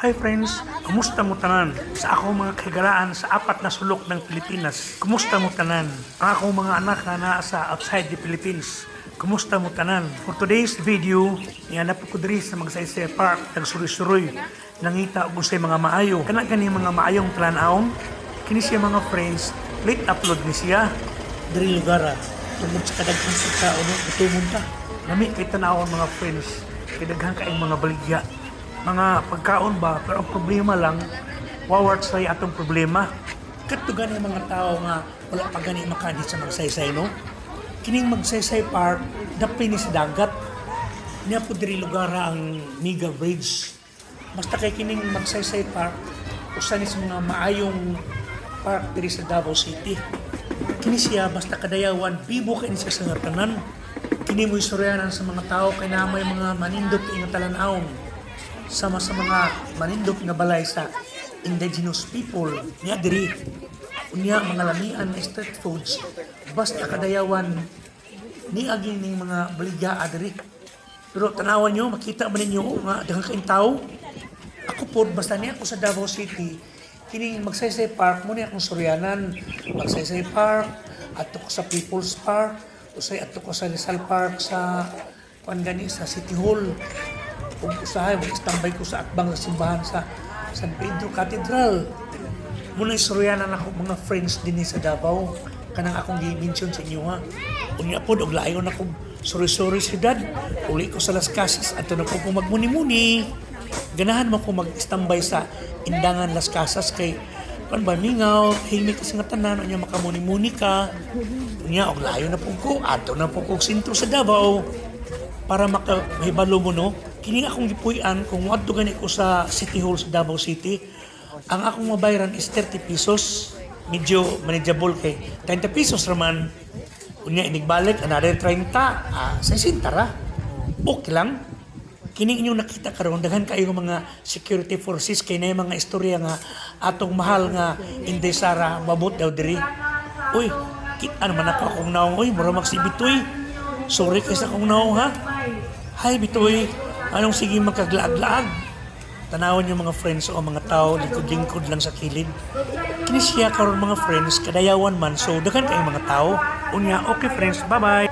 Hi friends, kumusta mo tanan? Sa akong mga kagalaan sa apat na sulok ng Pilipinas, kumusta mo tanan? Ang akong mga anak na nasa outside the Philippines, kumusta mo tanan? For today's video, ihanap ko diri sa Magsaysay Park, tagsuroy-suroy, nangita og say mga maayo. Kana gani mga maayong talan-aon, kini siya mga friends, late upload ni siya. Diri lugar ah, tungod sa kadaghan sa tao? Gutumon ta. Nami kay tanawon mga friends, kay daghan kaayong mga baligya mga pagkaon ba? Pero ang problema lang wawart sa atong problema. Kato gani ang mga tao nga wala pa gani makadit sa magsaysay no? Kining magsaysay park dapay ni sa dagat. Niya po diri lugar ang Miga Bridge. Basta kay kining magsaysay park usa ni sa mga maayong park diri sa Davao City. Kini siya basta kadayawan bibo kay siya sa nga tanan kini mo istoryanan sa mga tao kay na may mga manindot nga talan-awon sama sa mga manindot nga balay sa indigenous people niya diri. Unya mga lamian na street foods basta kadayawan ni aging ning mga baligya diri. Pero tanawan nyo makita ba ninyo nga daghang kaing tao. Ako po basta niya ako sa Davao City kining magsaysay park mo niya akong suryanan. Magsaysay park ato ko sa People's Park usay ato ko sa Rizal Park sa kuan sa City Hall kung usahay, mag-standby ko sa akbang sa simbahan sa San Pedro Cathedral. Muna istoryanan ako mga friends din sa Davao. Kanang akong gi-mention sa inyo ha. Unya po, og layon ako sorry-sorry si dad. Uli ko sa Las Casas at na ko po magmuni-muni. Ganahan mo ko mag-standby sa Indangan Las Casas kay kan ba mingaw, hingmi kasi nga tanan, unya makamuni-muni ka. Unya, og layo na po ko, ato na po ko sintro sa Davao para makahibalo mo no kini akong gipuy-an kung wadto gani ko sa City Hall sa Davao City. Ang akong mabayaran is 30 pesos. Medyo manageable kay 30 pesos raman. Unya inigbalik another 30 ah, 60 ra. Okay lang. Kini inyong nakita karon daghan kayo mga security forces kay na mga istorya nga atong mahal nga Inday Sara mabot daw diri. Uy kit ano man ako akong naong? Uy mura magsibitoy. Sorry kaysa akong naong ha? Hi, Bitoy. Anong sige magkaglaag-laag? Tanawan yung mga friends o mga tao, likod-lingkod lang sa kilid. Kini siya karon mga friends, kadayawan man, so daghan kayong mga tao. Unya, okay friends, bye-bye.